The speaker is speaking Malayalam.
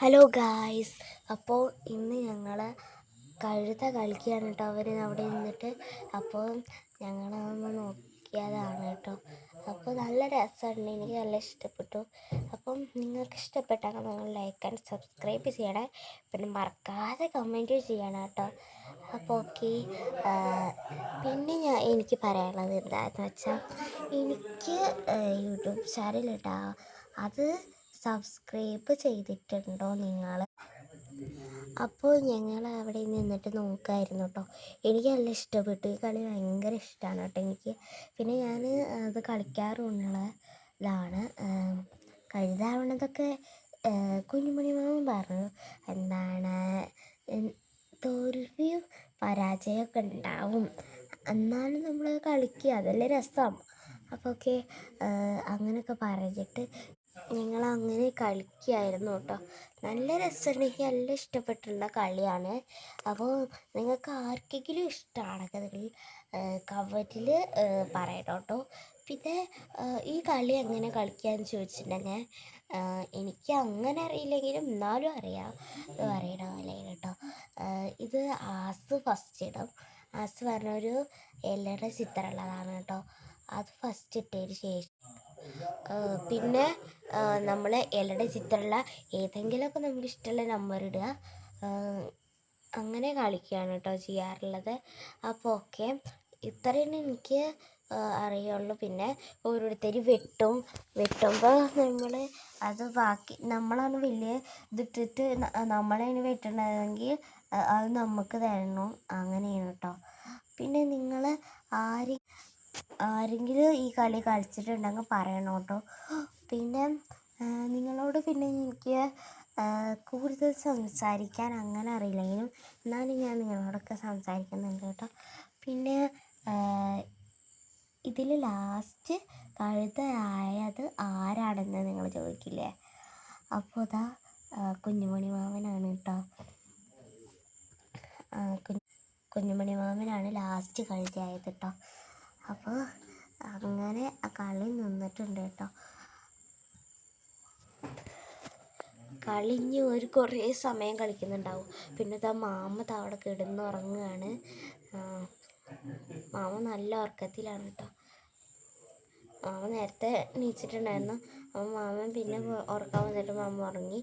ഹലോ ഗായ്സ് അപ്പോൾ ഇന്ന് ഞങ്ങൾ കഴുത കളിക്കുകയാണ് കേട്ടോ. അവർ അവിടെ നിന്നിട്ട് അപ്പോൾ ഞങ്ങളതൊന്ന് നോക്കിയതാണ് കേട്ടോ. അപ്പോൾ നല്ല രസമുണ്ട്. എനിക്ക് നല്ല ഇഷ്ടപ്പെട്ടു. അപ്പം നിങ്ങൾക്ക് ഇഷ്ടപ്പെട്ടാൽ നിങ്ങൾ ലൈക്ക് ആൻഡ് സബ്സ്ക്രൈബ് ചെയ്യണേ. പിന്നെ മറക്കാതെ കമന്റ് ചെയ്യണം കേട്ടോ. അപ്പോൾ ഓക്കെ പിന്നെ ഞാൻ എനിക്ക് പറയാനുള്ളത് എന്താണെന്ന് വെച്ചാൽ എനിക്ക് യൂട്യൂബ് ചാനൽ അത് സബ്സ്ക്രൈബ് ചെയ്തിട്ടുണ്ടോ നിങ്ങൾ? അപ്പോൾ ഞങ്ങൾ അവിടെ നിന്നിട്ട് നോക്കായിരുന്നു കേട്ടോ. എനിക്ക് നല്ല ഇഷ്ടപ്പെട്ടു. ഈ കളി ഭയങ്കര ഇഷ്ടമാണ് കേട്ടോ എനിക്ക്. പിന്നെ ഞാൻ അത് കളിക്കാറുള്ളതാണ് കഴുതാവണതൊക്കെ കുഞ്ഞുമണിമാവൻ പറഞ്ഞു. എന്താണ് തോൽവിയും പരാജയമൊക്കെ ഉണ്ടാവും. എന്നാലും നമ്മൾ കളിക്കുക അതല്ലേ രസം. അപ്പോൾ ഓക്കെ അങ്ങനെയൊക്കെ പറഞ്ഞിട്ട് ഞങ്ങൾ അങ്ങനെ കളിക്കുകയായിരുന്നു കേട്ടോ. നല്ല രസമുണ്ട്. എനിക്ക് നല്ല ഇഷ്ടപ്പെട്ടുള്ള കളിയാണ്. അപ്പോൾ നിങ്ങൾക്ക് ആർക്കെങ്കിലും ഇഷ്ടമാണെങ്കിൽ കവറിൽ പറയണം കേട്ടോ. പിന്നെ ഈ കളി എങ്ങനെ കളിക്കാന്ന് ചോദിച്ചിട്ടുണ്ടെങ്കിൽ എനിക്ക് അങ്ങനെ അറിയില്ലെങ്കിലും എന്നാലും അറിയാം. പറയണ കേട്ടോ. ഇത് ആസ് ഫസ്റ്റ് ഇടും. ആസ് പറഞ്ഞൊരു എല്ലയുടെ ചിത്രമുള്ളതാണ് കേട്ടോ. അത് ഫസ്റ്റ് ഇട്ടതിന് ശേഷം പിന്നെ നമ്മൾ ഇലയുടെ ചിത്രമുള്ള ഏതെങ്കിലുമൊക്കെ നമുക്ക് ഇഷ്ടമുള്ള നമ്പർ ഇടുക. അങ്ങനെ കളിക്കുകയാണ് കേട്ടോ ചെയ്യാറുള്ളത്. അപ്പോൾ ഓക്കെ ഇത്രയും എനിക്ക് അറിയുള്ളൂ. പിന്നെ ഓരോരുത്തർ വെട്ടും. വെട്ടുമ്പോൾ നമ്മൾ അത് ബാക്കി നമ്മളാണ് വലിയ ഇതിട്ടിട്ട് നമ്മളതിന് നമ്മളാണ് വെട്ടണതെങ്കിൽ അത് നമുക്ക് തരണം. അങ്ങനെയാണ് കേട്ടോ. പിന്നെ നിങ്ങൾ ആര് ആരെങ്കിലും ഈ കളി കളിച്ചിട്ടുണ്ടെങ്കിൽ പറയണം കേട്ടോ. പിന്നെ നിങ്ങളോട് പിന്നെ എനിക്ക് കൂടുതൽ സംസാരിക്കാൻ അങ്ങനെ അറിയില്ലെങ്കിലും എന്നാലും ഞാൻ നിങ്ങളോടൊക്കെ സംസാരിക്കുന്നുണ്ട് കേട്ടോ. പിന്നെ ഇതിൽ ലാസ്റ്റ് കഴുതയായത് ആരാണെന്ന് നിങ്ങൾ ചോദിക്കില്ലേ? അപ്പോൾ അതാ കുഞ്ഞുമണി മാമനാണ് കേട്ടോ. കുഞ്ഞുമണി മാമനാണ് ലാസ്റ്റ് കഴുതയായത് കേട്ടോ. അപ്പോൾ അങ്ങനെ ആ കളി നിന്നിട്ടുണ്ട് കേട്ടോ. കളിഞ്ഞ് ഒരു കുറേ സമയം കളിക്കുന്നുണ്ടാവും. പിന്നെ ഇതാ മാമ അവിടെ കിടന്നുറങ്ങുകയാണ് മാമ നല്ല ഉറക്കത്തിലാണ് കേട്ടോ. മാമ നേരത്തെ എണീച്ചിട്ടുണ്ടായിരുന്നു. അപ്പം മാമൻ പിന്നെ ഉറക്കാൻ വന്നിട്ട് മാമ ഉറങ്ങി.